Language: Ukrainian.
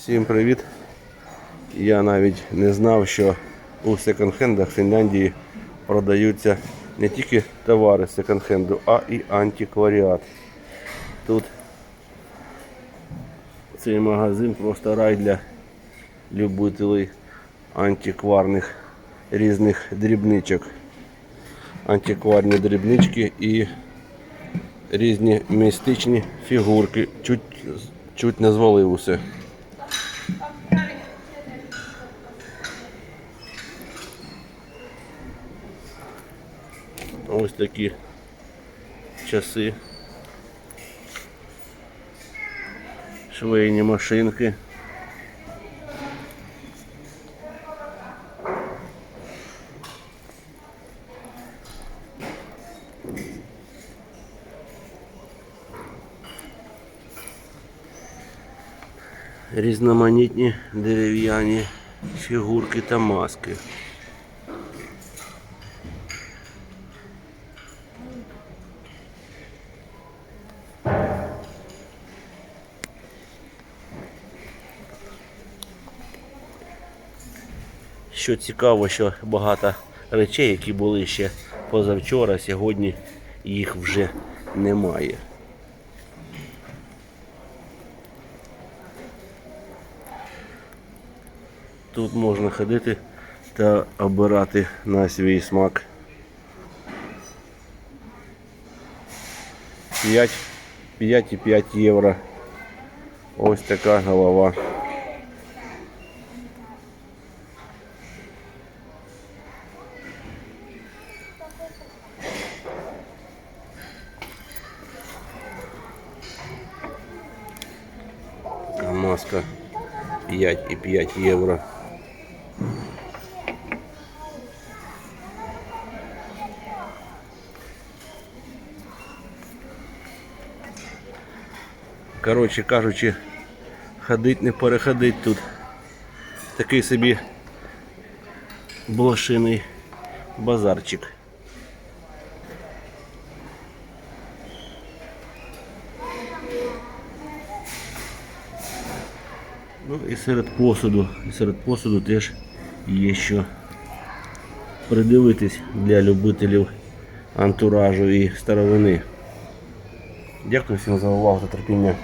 Всім привіт! Я навіть не знав, що у секонд-хендах Фінляндії продаються не тільки товари секонд-хенду, а і антикваріат. Тут цей магазин просто рай для любителей антикварних різних дрібничок. Антикварні дрібнички і різні містичні фігурки. Чуть, чуть не звалив усе. Ось такі часи. Швейні машинки. Різноманітні дерев'яні фігурки та маски. Що цікаво, що багато речей, які були ще позавчора, сьогодні їх вже немає. Тут можна ходити та обирати на свій смак. 5, 5,5 євро. Ось така голова. Така маска 5,5 євро. Коротше кажучи, ходить не переходить тут. Такий собі блошиний базарчик. Ну і серед посуду, і серед посуду теж є що придивитись для любителів антуражу і старовини. Дякую всім за увагу та терпіння.